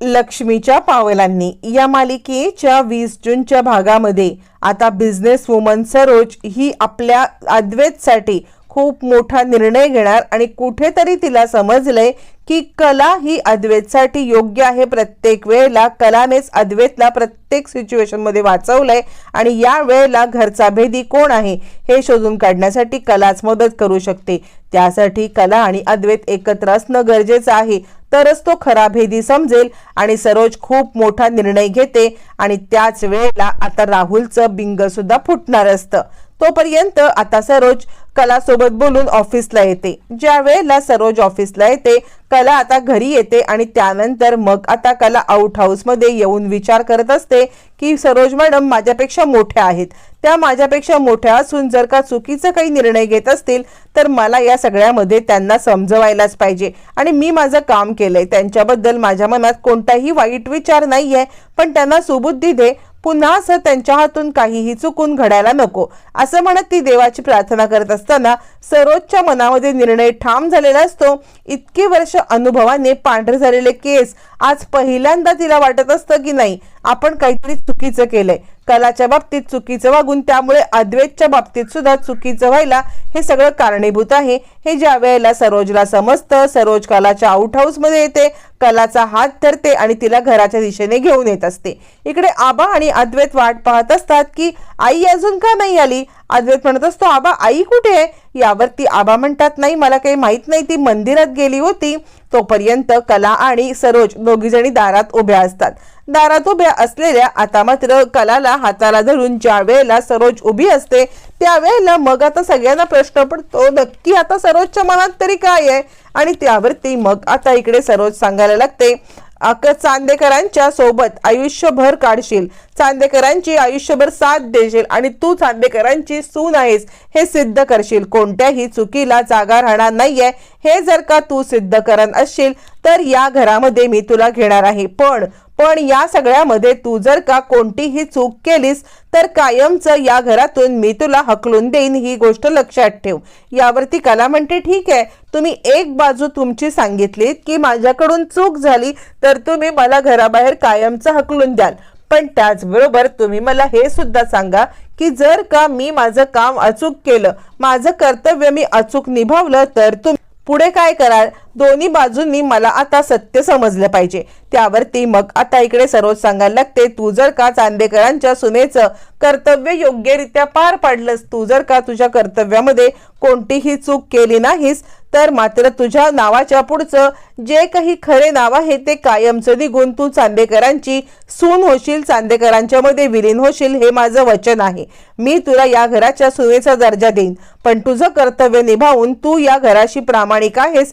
लक्ष्मीच्या पावलांनी. या मालिकेच्या वीस जूनच्या भागामध्ये आता बिझनेस वुमन सरोज ही आपल्या अद्वैतसाठी खूप मोठा निर्णय घेणार आणि कुठेतरी तिला समजलंय की कला ही अद्वैतसाठी योग्य आहे. प्रत्येक वेळेला कलानेच अद्वैतला प्रत्येक सिच्युएशनमध्ये वाचवलंय आणि या वेळेला घरचा भेदी कोण आहे हे शोधून काढण्यासाठी कलाच मदत करू शकते. त्यासाठी कला आणि अद्वैत एकत्र असणं गरजेचं आहे. तरच तो खरा भेदी समजेल आणि सरोज खूप मोठा निर्णय घेते आणि त्याच वेळेला आता राहुलचं बिंग सुद्धा फुटणार असतं. तोपर्यंत आता सरोज कला सोबत बोलून ऑफिसला येते. ज्या वेळेला सरोज ऑफिसला येते कला आता घरी येते आणि त्यानंतर मग आता कला आउट हाऊसमध्ये येऊन विचार करत असते की सरोज मॅडम माझ्यापेक्षा मोठ्या आहेत. त्या माझ्यापेक्षा मोठ्या असून जर का चुकीचं काही निर्णय घेत असतील तर मला या सगळ्यामध्ये त्यांना समजवायलाच पाहिजे. आणि मी माझं काम केलंय. त्यांच्याबद्दल माझ्या मनात कोणताही वाईट विचार नाहीये पण त्यांना सुबुद्धी दे पुन्हा असं त्यांच्या हातून काहीही चुकून घडायला नको असं म्हणत ती देवाची प्रार्थना करत असताना सरोजच्या मनामध्ये निर्णय ठाम झालेला असतो. इतकी वर्ष अनुभवाने पांढरे झालेले केस आज पहिल्यांदा तिला वाटत असतं की नाही आपण काहीतरी चुकीचं केलंय. कलाच्या बाबतीत चुकीचं वागून त्यामुळे अद्वैतच्या बाबतीत सुद्धा चुकीचं व्हायला हे सगळं कारणीभूत आहे. हे ज्या वेळेला सरोजला समजतं सरोज कलाच्या आउट हाऊसमध्ये येते कलाचा हात धरते आणि तिला घराच्या दिशेने घेऊन येत असते. इकडे आबा आणि अद्वैत वाट पाहत असतात की आई अजून का नाही आली? अद्वैत म्हणत असतो आबा आई कुठे आहे? यावरती आबा म्हणतात नाही मला काही माहीत नाही ती मंदिरात गेली होती. तोपर्यंत कला आणि सरोज दोघीजणी दारात उभ्या असतात. दारात उभ्या असलेल्या आता मात्र कलाला हाताला धरून ज्या वेळेला सरोज उभी असते त्यावेळेला मग आता सगळ्यांना प्रश्न पडतो नक्की आता सरोजच्या मनात तरी काय आहे? आणि त्यावरती मग आता इकडे सरोज सांगायला लागते अक चांदेकरांच्या सोबत आयुष्यभर काढशील. चांदेकरांची आयुष्यभर साथ देशील आणि तू चांदेकरांची सून आहेस हे सिद्ध करशील. कोणत्याही चुकीला जागा राहणार नाहीये. हे जर का तू सिद्ध करत असशील तर या घरामध्ये मी तुला घेणार आहे. पण पण या सगळ्यामध्ये तू जर का कोणतीही चूक केलीस तर कायमचं या घरातून मी तुला हकलून देईन ही गोष्ट लक्षात ठेव. यावरती कला म्हणते ठीक आहे तुम्ही एक बाजू तुमची सांगितलीत की माझ्याकडून चूक झाली तर तुम्ही मला घराबाहेर कायमचं हकलून द्याल. पण त्याचबरोबर तुम्ही मला हे सुद्धा सांगा की जर का मी माझं काम अचूक केलं माझं कर्तव्य मी अचूक निभावलं तर तुम्ही पुढे काय कराल? दोन्ही बाजूंनी मला आता सत्य समजलं पाहिजे. त्यावरती मग आता इकडे सरोज सांगायला लागते तू जर का चांदेकरांच्या सुनेचं कर्तव्य योग्यरित्या पार पाडलंस तू जर का तुझ्या कर्तव्यामध्ये कोणतीही चूक केली नाहीस तर मात्र तुझ्या नावाच्या पुढचं जे काही खरे नाव आहे ते कायमचं निघून तू चांदेकरांची सून होशील चांदेकरांच्या मध्ये विलीन होशील हे माझं वचन आहे. मी तुला या घराच्या सुनेचा दर्जा देईन. पण तुझं कर्तव्य निभावून तू या घराशी प्रामाणिक आहेस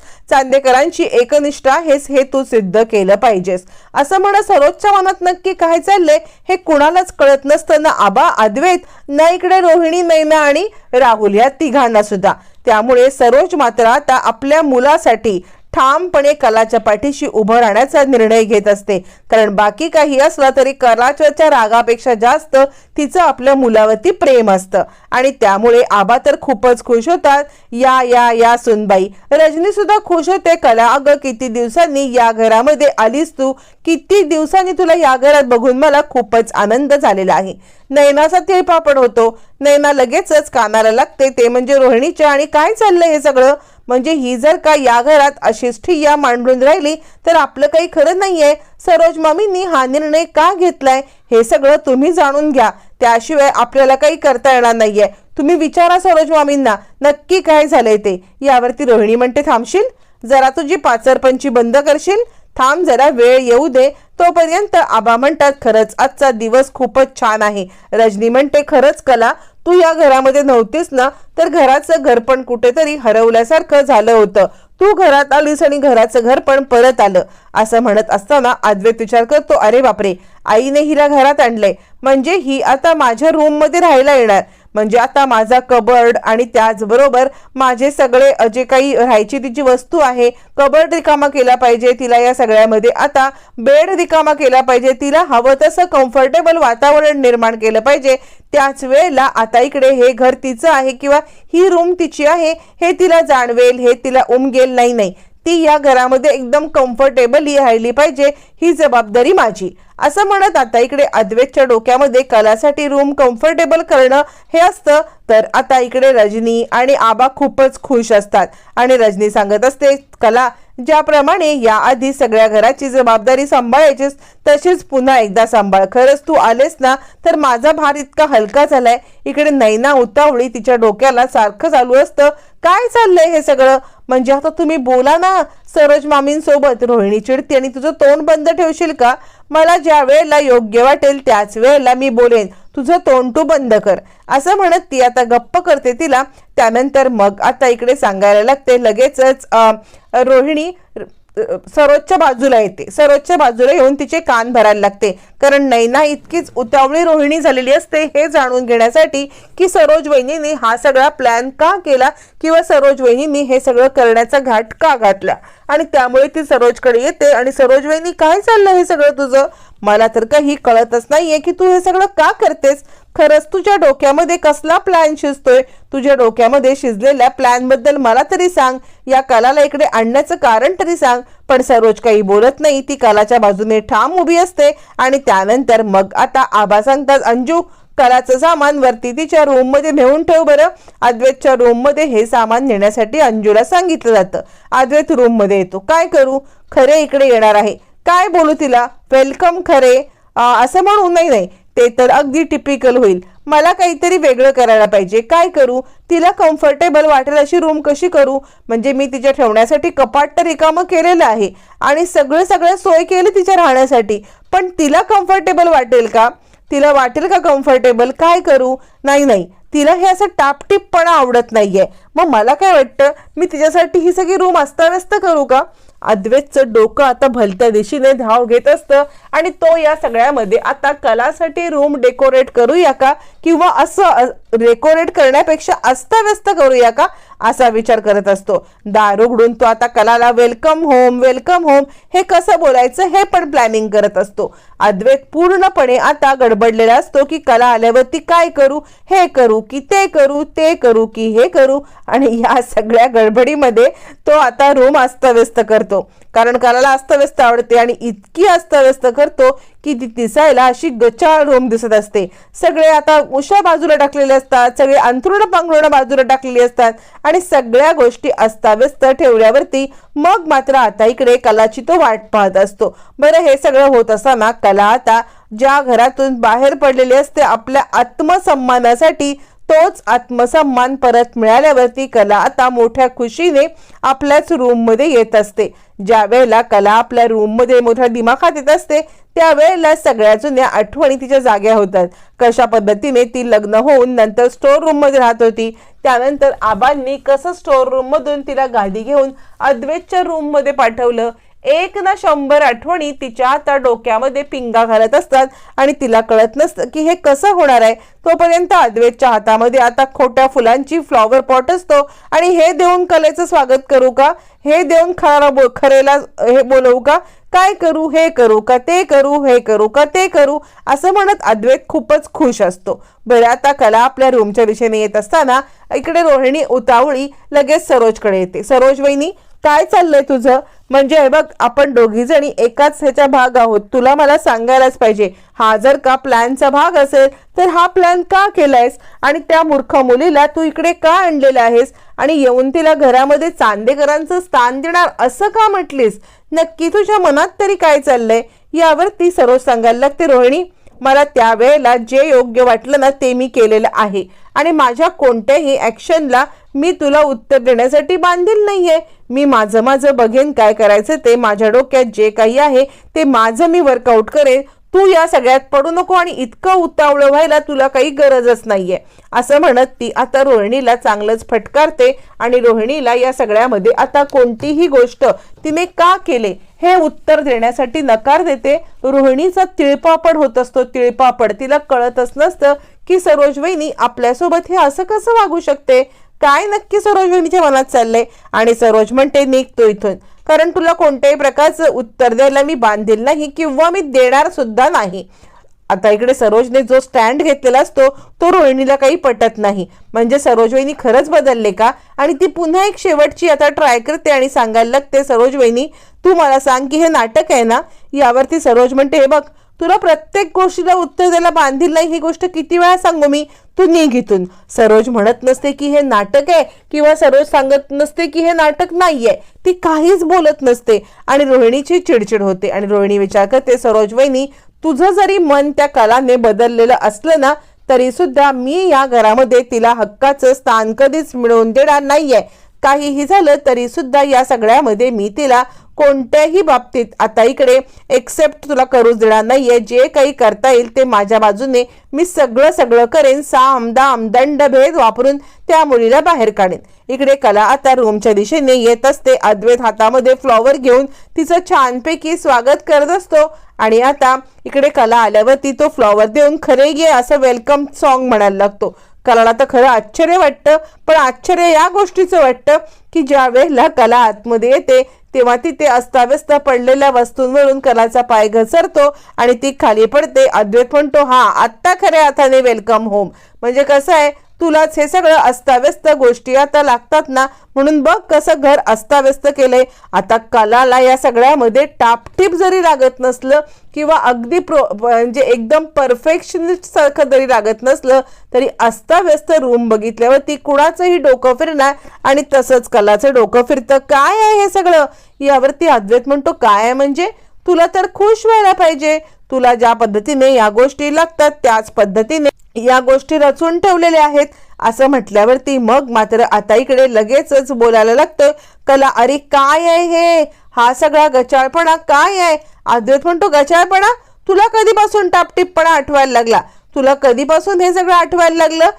चांदेकरांची एकनिष्ठा हेच हे तू सिद्ध केलं पाहिजेस असं म्हणत सरोजच्या मनात नक्की काय चाललंय हे कुणालाच कळत नसताना आबा अद्वैत ना इकडे रोहिणी नैना आणि राहुल या तिघांना सुद्धा. त्यामुळे सरोज मात्र आता आपल्या मुलासाठी ठामपणे कलाच्या पाठीशी उभं राहण्याचा निर्णय घेत असते. कारण बाकी काही असला तरी कलाच्या रागापेक्षा जास्त तिचं आपल्या मुलावरती प्रेम असतं. आणि त्यामुळे आबा तर खूपच खुश होतात. या या या सुनबाई. रजनी सुद्धा खुश होते. कला अगं किती दिवसांनी या घरामध्ये आलीस तू? किती दिवसांनी तुला या घरात बघून मला खूपच आनंद झालेला आहे. नयनाचा तिळपापड होतो. नयना लगेचच कानाला लागते. ते म्हणजे रोहिणीच्या आणि काय चाललंय हे सगळं? म्हणजे ही जर का या घरात अशीच ठिय्या मांडून राहिली तर आपलं काही खरं नाहीये. सरोज मामींनी हा निर्णय का घेतलाय हे सगळं तुम्ही जाणून घ्या. त्याशिवाय आपल्याला काही करता येणार नाहीये. तुम्ही विचारा सरोज मामींना नक्की काय झालंय ते. यावरती रोहिणी म्हणते थांबशील? जरा तुझी पाचरपंची बंद करशील? थांब जरा वेळ येऊ दे. तोपर्यंत आबा म्हणतात खरंच आजचा दिवस खूपच छान आहे. रजनी म्हणते खरंच कला तू या घरामध्ये नव्हतीस ना तर घराचं घर पण कुठेतरी हरवल्यासारखं झालं होतं. तू घरात आलीस आणि घराचं घर पण परत आलं असं म्हणत असताना अद्वैत विचार करतो अरे बापरे आईने हिला घरात आणलंय. म्हणजे ही आता माझ्या रूममध्ये राहायला येणार. म्हणजे आता माझा कबर्ड आणि त्याचबरोबर माझे सगळे जे काही राहायची तिची वस्तू आहे कबर्ड रिकामा केला पाहिजे. तिला या सगळ्यामध्ये आता बेड रिकामा केला पाहिजे. तिला हवं तसं कम्फर्टेबल वातावरण निर्माण केलं पाहिजे. त्याच वेळेला आता इकडे हे घर तिचं आहे किंवा ही रूम तिची आहे हे तिला जाणवेल हे तिला उमगेल. नाही नाही. ती या घरामध्ये एकदम कम्फर्टेबली राहिली पाहिजे ही जबाबदारी माझी. असं म्हणत आता इकडे अद्वैतच्या डोक्यामध्ये कलासाठी रूम कम्फर्टेबल करणं हे असतं. तर आता इकडे रजनी आणि आबा खूपच खुश असतात. आणि रजनी सांगत असते कला ज्याप्रमाणे याआधी सगळ्या घराची जबाबदारी सांभाळायचीस तशीच पुन्हा एकदा सांभाळ. खरंच तू आलेस ना तर माझा भार इतका हलका झालाय. इकडे नैना उतावळी तिच्या डोक्याला सारखं चालू असतं. काय चाललंय हे सगळं? म्हणजे आता तुम्ही बोला ना सरोज मामींसोबत रोहिणी चिडते आणि तुझं तोंड बंद ठेवशील का? मला ज्या वेळेला योग्य वाटेल त्याच वेळेला मी बोलेन. तुझं तोंड तू बंद कर. असं म्हणत ती आता गप्प करते तिला. त्यानंतर मग आता इकडे सांगायला लागते. लगेचच रोहिणी सरोजच्या बाजूला येते. सरोजच्या बाजूला येऊन तिचे कान भरायला लागते. कारण नैना इतकीच उतावळी रोहिणी झालेली असते हे जाणून घेण्यासाठी की सरोज वहिनीने हा सगळा प्लॅन का केला किंवा सरोज वहिनीने हे सगळं करण्याचा घाट का घातला? आणि त्यामुळे ती सरोजकडे येते आणि सरोज वहिनी काय चाललं हे सगळं तुझं? मला तर काही कळतच नाहीये की तू हे सगळं का करतेस? खरंच तुझ्या डोक्यामध्ये कसला प्लॅन शिजतोय? तुझ्या डोक्यामध्ये शिजलेल्या प्लॅनबद्दल मला तरी सांग. या कलाला इकडे आणण्याचं कारण तरी सांग. पण सरोज काही बोलत नाही. ती कलाच्या बाजूने ठाम उभी असते. आणि त्यानंतर मग आता आबा सांगतात अंजू कलाचं सामान वरती तिच्या रूममध्ये नेऊन ठेव बरं. अद्वैतच्या रूममध्ये हे सामान नेण्यासाठी अंजूला सांगितलं जातं. अद्वैत रूममध्ये येतो. काय करू? खरे इकडे येणार आहे. काय बोलू तिला? वेलकम खरे. असं म्हणू नाही नाही. ते तर अगदी टिपिकल होईल. मला काहीतरी वेगळं करायला पाहिजे. काय करू? तिला कम्फर्टेबल वाटेल अशी रूम कशी करू? म्हणजे मी तिच्या ठेवण्यासाठी कपाट तर रिकामं केलेलं आहे आणि सगळं सगळं सोय केली तिच्या राहण्यासाठी. पण तिला कम्फर्टेबल वाटेल का? तिला वाटेल का कम्फर्टेबल काय करू? नाही नाही. तिला हे असं टापटीपपणा आवडत नाहीये. मग मला काय वाटतं? मी तिच्यासाठी ही सगळी रूम अस्ताव्यस्त करू का? अद्वैतचं डोकं आता भलत्या दिशेने धाव घेत असतं. आणि तो या सगळ्यामध्ये आता कलासाठी रूम डेकोरेट करूया का? किंवा असं रेकोरेट करण्यापेक्षा अस्तव्यस्त करूया का असा विचार करत असतो. दार उघडून तो आता कलाला वेलकम होम वेलकम होम हे कसं बोलायचं हे पण प्लॅनिंग करत असतो. अद्वैत पूर्णपणे आता गडबडलेला असतो की कला आल्यावरती काय करू हे करू की ते करू ते करू की हे करू आणि या सगळ्या गडबडीमध्ये तो आता रूम अस्तव्यस्त करतो. कारण कलाला अस्तव्यस्त आवडते आणि इतकी अस्तव्यस्त करतो की ती दिसायला अशी गचाळ रूम दिसत असते. सगळे आता उशा बाजूला टाकलेले असतात सगळे अंथरुण पांघरुण बाजूला टाकलेली असतात आणि सगळ्या गोष्टी अस्ताव्यस्त ठेवल्यावरती मग मात्र आता इकडे कलाची तो वाट पाहत असतो. बरं हे सगळं होत असताना कला आता ज्या घरातून बाहेर पडलेली असते आपल्या आत्मसन्मानासाठी तोच आत्मसन्मान परत मिळाल्यावरती कला आता मोठ्या खुशीने आपल्याच रूममध्ये येत असते. ज्या वेळेला कला आपल्या रूममध्ये मोठ्या दिमाखात येत असते त्यावेळेला सगळ्या जुन्या आठवणी तिच्या जाग्या होतात. कशा पद्धतीने ती लग्न होऊन नंतर स्टोर रूममध्ये राहत होती त्यानंतर आबांनी कसं स्टोर रूममधून तिला गादी घेऊन अद्वैतच्या रूममध्ये पाठवलं एक ना शंभर आठवणी तिच्या आता डोक्यामध्ये पिंगा घालत असतात आणि तिला कळत नसतं की हे कसं होणार आहे. तोपर्यंत अद्वैतच्या हातामध्ये आता खोट्या फुलांची फ्लॉवर पॉट असतो. आणि हे देऊन कलेचं स्वागत करू का? हे देऊन खरा बो खरेला हे बोलवू का? काय करू? हे करू का? ते करू? हे करू का? ते करू? असं म्हणत अद्वैत खूपच खुश असतो. बरं आता कला आपल्या रूमच्या दिशेने येत असताना इकडे रोहिणी उतावळी लगेच सरोजकडे येते. सरोज वहिनी काय चाललंय तुझं? म्हणजे हे बघ आपण दोघी जणी एकाच ह्याचा भाग आहोत. तुला मला सांगायलाच पाहिजे हा जर का प्लॅनचा भाग असेल तर हा प्लॅन का केलायस? आणि त्या मूर्ख मुलीला तू इकडे का आणलेला आहेस? आणि येऊन तिला घरामध्ये चांदेकरांचं स्थान देणार असं का म्हटलीस? नक्की तुझ्या मनात तरी काय चाललंय? यावर ती सरोज सांगायला लागते रोहिणी मला त्यावेळेला जे योग्य वाटलं ना ते मी केलेलं आहे. आणि माझ्या कोणत्याही ॲक्शनला मी तुला उत्तर देण्यासाठी बांधील नाहीये. मी माझं माझं बघेन काय करायचं ते माझ्या डोक्यात जे काही आहे ते माझं मी वर्कआउट करेन. तू या सगळ्यात पडू नको आणि इतकं उतावळं व्हायला तुला काही गरजच नाहीये. असं म्हणत ती आता रोहिणीला चांगलंच फटकारते आणि रोहिणीला या सगळ्यामध्ये आता कोणतीही गोष्ट तिने का केले हे उत्तर देण्यासाठी नकार देते. रोहिणीचा तिळपापड होत असतो. तिळपापड तिला कळतच नसतं की सरोज वहिनी आपल्यासोबत हे असं कसं वागू शकते? काय नक्की सरोज बहिणीच्या मनात चाललंय? आणि सरोज म्हणते निघतो इथून. कारण तुला कोणत्याही प्रकारचं उत्तर द्यायला मी बांधील नाही किंवा मी देणार सुद्धा नाही. आता इकडे सरोजने जो स्टँड घेतलेला असतो तो रोहिणीला काही पटत नाही. म्हणजे सरोज वहिनी खरंच बदलले का? आणि ती पुन्हा एक शेवटची आता ट्राय करते आणि सांगायला लागते सरोज वहिनी तू मला सांग की हे नाटक आहे ना? यावरती सरोज म्हणते हे बघ तुला प्रत्येक गोष्टीला उत्तर द्यायला बांधील नाही ही गोष्ट किती वेळा सांगू मी? तू निघ इथून सरोज म्हणत नसते की हे नाटक आहे किंवा सरोज सांगत नसते की हे नाटक नाहीये. ती काहीच बोलत नसते. आणि रोहिणीची चिडचिड होते. आणि रोहिणी विचार करते सरोज वहिनी तुझं जरी मन त्या कलाने बदललेलं असलं ना तरी सुद्धा मी या घरामध्ये तिला हक्काचं स्थान कधीच मिळवून देणार नाहीये. काहीही झालं तरी सुद्धा या सगळ्यामध्ये मी तिला कोणत्याही बाबतीत आता इकडे एक्सेप्ट तुला करूच देणार नाहीये. जे काही करता येईल ते माझ्या बाजूने मी सगळं सगळं करेन. साम दाम दंड भेद वापरून त्या मुलीला बाहेर काढेन. इकडे कला आता रूमच्या दिशेने येत असते. अद्वैत हातामध्ये फ्लॉवर घेऊन तिचं छानपैकी स्वागत करत असतो. आणि आता इकडे कला आल्यावरती तो फ्लॉवर देऊन खरे घे असं वेलकम सॉन्ग म्हणायला लागतो. कलाला तर खरं आश्चर्य वाटतं पण आश्चर्य या गोष्टीचं वाटतं की ज्या वेळेला कला आतमध्ये येते तेव्हा तिथे अस्ताव्यस्त पडलेल्या वस्तूंवरून कलाचा पाय घसरतो आणि ती खाली पडते. अद्वैत म्हणतो हा आत्ता खऱ्या अर्थाने वेलकम होम म्हणजे कसं आहे तुलाच हे सगळं अस्ताव्यस्त गोष्टी आता लागतात ना? म्हणून बघ कसं घर अस्ताव्यस्त केलंय. आता कलाला या सगळ्यामध्ये टापटीप जरी लागत नसलं किंवा अगदी प्रो म्हणजे एकदम परफेक्शनिस्ट सारखं जरी लागत नसलं तरी अस्ताव्यस्त रूम बघितल्यावर ती कुणाचंही डोकं फिरणार आणि तसंच कलाचं डोकं फिरतं. काय आहे हे सगळं? यावरती अद्वैत म्हणतो काय आहे म्हणजे? तुला तर खुश व्हायला पाहिजे. तुला ज्या पद्धतीने या गोष्टी लागतात त्याच पद्धतीने या गोष्टी रचून ठेवलेल्या आहेत. असं म्हटल्यावरती मग मात्र आता इकडे लगेचच बोलायला लागतं कला अरे काय आहे हे? हा सगळा गचाळपणा काय आहे? अद्वैत म्हणतो गचाळपणा? तुला कधीपासून टापटिपणा आठवायला लागला? तुला कधीपासून हे सगळं आठवायला लागलं?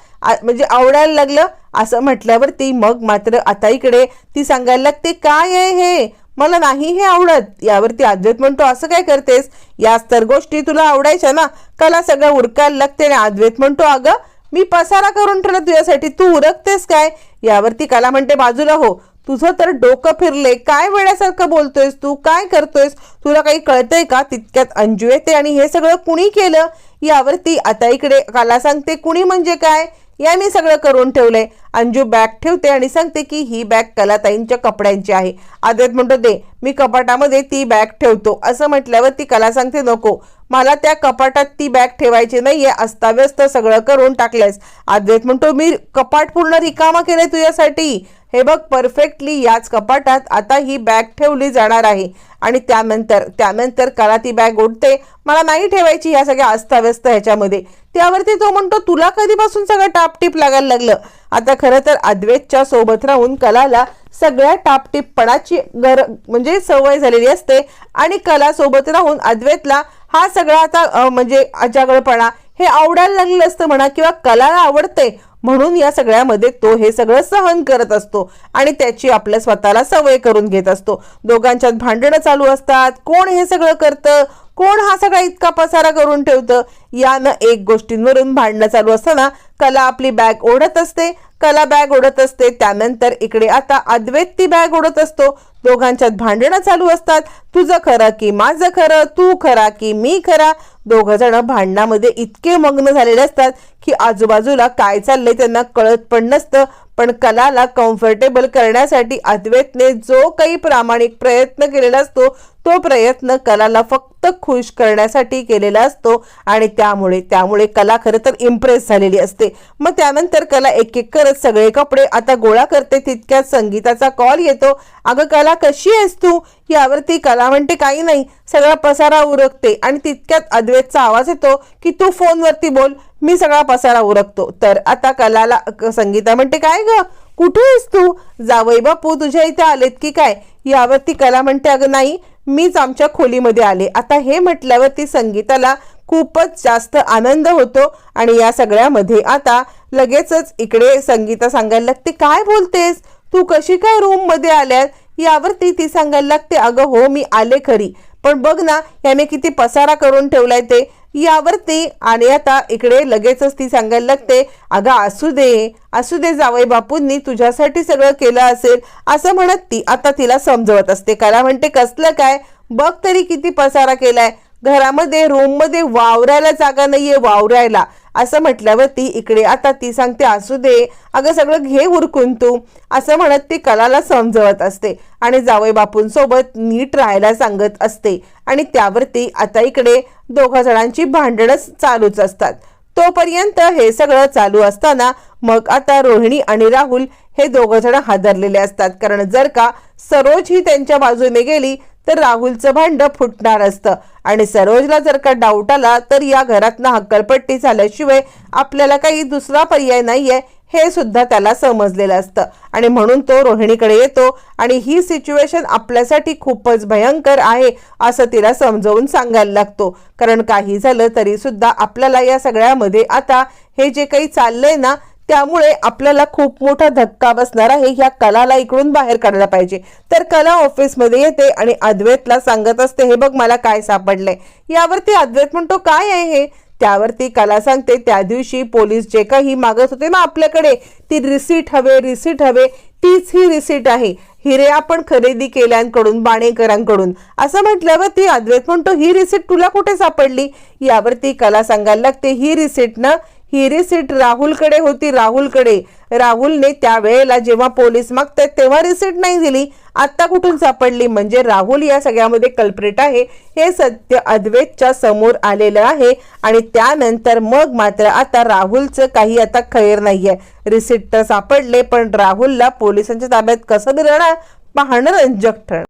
म्हणजे आवडायला लागलं? असं म्हटल्यावरती मग मात्र आता इकडे ती सांगायला लागते काय आहे हे? मला नाही हे आवडत. यावरती अद्वैत म्हणतो असं काय करतेस? याच तर गोष्टी तुला आवडायच्या ना. कला सगळं उरकायला लागते आणि अद्वैत म्हणतो अगं मी पसारा करून ठेवला तुझ्यासाठी. तू उरकतेस काय? यावरती कला म्हणते बाजूला हो. तुझं तर डोकं फिरले काय वेळासारखं बोलतोयस तू? काय करतोयस? तुला काही कळतंय का? तितक्यात अंजू येते आणि हे सगळं कुणी केलं? यावरती आता इकडे कला सांगते कुणी म्हणजे काय? या मी सगळं करून ठेवलंय. अंजू बॅग ठेवते आणि सांगते की ही बॅग कलाताईंच्या कपड्यांची आहे. आदत म्हणतो दे मी कपाटामध्ये ती बॅग ठेवतो. असं म्हटल्यावर ती कला सांगते नको मला त्या कपाटात ती बॅग ठेवायची नाहीये अस्ताव्यस्त सगळं करून टाकलंयस. अद्वैत म्हणतो मी कपाट पूर्ण रिकामा केलंय तुझ्यासाठी. हे बघ परफेक्टली याच कपाटात आता ही बॅग ठेवली जाणार आहे. आणि त्यानंतर त्यानंतर कला ती बॅग ओढते मला नाही ठेवायची ह्या सगळ्या अस्ताव्यस्त ह्याच्यामध्ये. त्यावरती तो म्हणतो तुला कधीपासून सगळं टापटीप लागायला लागलं? आता खरं तर अद्वैतच्या सोबत राहून कलाला सगळ्या टापटीपपणाची गर म्हणजे सवय झालेली असते. आणि कला सोबत राहून अद्वैतला हा सगळा आता म्हणजे अजागळपणा हे आवडायला लागलेलं असतं म्हणा किंवा कलाला आवडते म्हणून या सगळ्यामध्ये तो हे सगळं सहन करत असतो आणि त्याची आपल्या स्वतःला सवय करून घेत असतो. दोघांच्यात भांडणं चालू असतात. कोण हे सगळं करतं? कोण हा सगळा इतका पसारा करून ठेवतं? यानं एक गोष्टींवरून भांडणं चालू असताना कला आपली बॅग ओढत असते. कला बॅग ओढत असते त्यानंतर इकडे आता अद्वैत ती बॅग ओढत असतो. दोघांच्यात भांडणं चालू असतात. तुझं खरं की माझं खरं? तू खरा की मी खरा? दोघं जण भांडणामध्ये इतके मग्न झालेले असतात की आजूबाजूला काय चाललंय त्यांना कळत पण नसतं. पण कलाला कम्फर्टेबल करण्यासाठी अद्वैतने जो काही प्रामाणिक प्रयत्न केलेला असतो तो प्रयत्न कलाला फक्त खुश करण्यासाठी केलेला असतो आणि त्यामुळे त्यामुळे कला खरं तर इम्प्रेस झालेली असते. मग त्यानंतर कला एक एक करत सगळे कपडे आता गोळा करते तितक्यात संगीताचा कॉल येतो. अगं कला कशी आहेस तू? यावरती कला म्हणते काही नाही सगळा पसारा उरकते आणि तितक्यात अद्वैतचा आवाज येतो की तू फोनवरती बोल मी सगळा पसारा उरकतो. तर आता कलाला संगीता म्हणते काय ग? कुठे आहेस तू? जावई बापू तुझ्या इथे आलेत की काय? यावरती कला म्हणते अगं नाही मीच आमच्या खोलीमध्ये आले. आता हे म्हटल्यावरती संगीताला खूपच जास्त आनंद होतो आणि या सगळ्यामध्ये आता लगेचच इकडे संगीता सांगायला लागते काय बोलतेस? तू कशी काय रूममध्ये आल्यास? यावरती ती सांगायला लागते अगं हो मी आले खरी. पण बघ ना याने किती पसारा करून ठेवलाय ते. यावरती आणि आता इकडे लगेचच ती सांगायला लागते अगं असू दे असू दे जावई बापूंनी तुझ्यासाठी सगळं केलं असेल. असं म्हणत ती आता तिला समजवत असते. कला म्हणते कसलं काय? बघ तरी किती पसारा केलाय. घरामध्ये रूममध्ये वावरायला जागा नाहीये वावरायला. असं म्हटल्यावरती इकडे आता ती सांगते असू दे अगं सगळं घे उरकून तू. असं म्हणत ती कलाला समजवत असते आणि जावई बापूंसोबत नीट राहायला सांगत असते आणि त्यावरती आता इकडे दोघा जणांची भांडणच चालूच असतात. तोपर्यंत हे सगळं चालू असताना मग आता रोहिणी आणि राहुल हे दोघं जण हादरलेले असतात. कारण जर का सरोज ही त्यांच्या बाजूने गेली तर राहुलचं भांड फुटणार असतं. आणि सरोजला जर का डाऊट आला तर या घरातनं हक्कलपट्टी झाल्याशिवाय आपल्याला काही दुसरा पर्याय नाहीये हे सुद्धा त्याला समजलेलं असतं. आणि म्हणून तो रोहिणीकडे येतो आणि ही सिच्युएशन आपल्यासाठी खूपच भयंकर आहे असं तिला समजावून सांगायला लागतो. कारण काही झालं तरी सुद्धा आपल्याला या सगळ्यामध्ये आता हे जे काही चाललंय ना त्यामुळे आपल्याला खूप मोठा धक्का बसणार आहे ह्या कलाला इकडून बाहेर काढला पाहिजे. तर कला ऑफिसमध्ये येते आणि अद्वैतला सांगत असते हे बघ मला काय सापडलंय. यावरती अद्वैत म्हणतो काय आहे हे? त्यावरती कला सांगते त्या दिवशी पोलीस जे काही मागत होते ना आपल्याकडे ती रिसीट हवे रिसीट हवे तीच ही रिसीट आहे. हिरे आपण खरेदी केल्यांकडून बाणेकरांकडून. असं म्हटल्यावर ती अद्वैत म्हणतो ही रिसीट तुला कुठे सापडली? यावरती कला सांगायला लागते ही रिसीट ना ही सीट राहुलकडे होती राहुलकडे. राहुलने त्यावेळेला जेव्हा पोलीस मागतात तेव्हा रिसीट नाही दिली. आत्ता कुठून सापडली? म्हणजे राहुल या सगळ्यामध्ये कल्प्रेट आहे. हे सत्य अद्वैतच्या समोर आलेलं आहे आणि त्यानंतर मग मात्र आता राहुलचं काही आता खैर नाही आहे रिसीट तर सापडले पण राहुलला पोलिसांच्या ताब्यात कसं दिलं ना पाहणं रंजक ठरणार.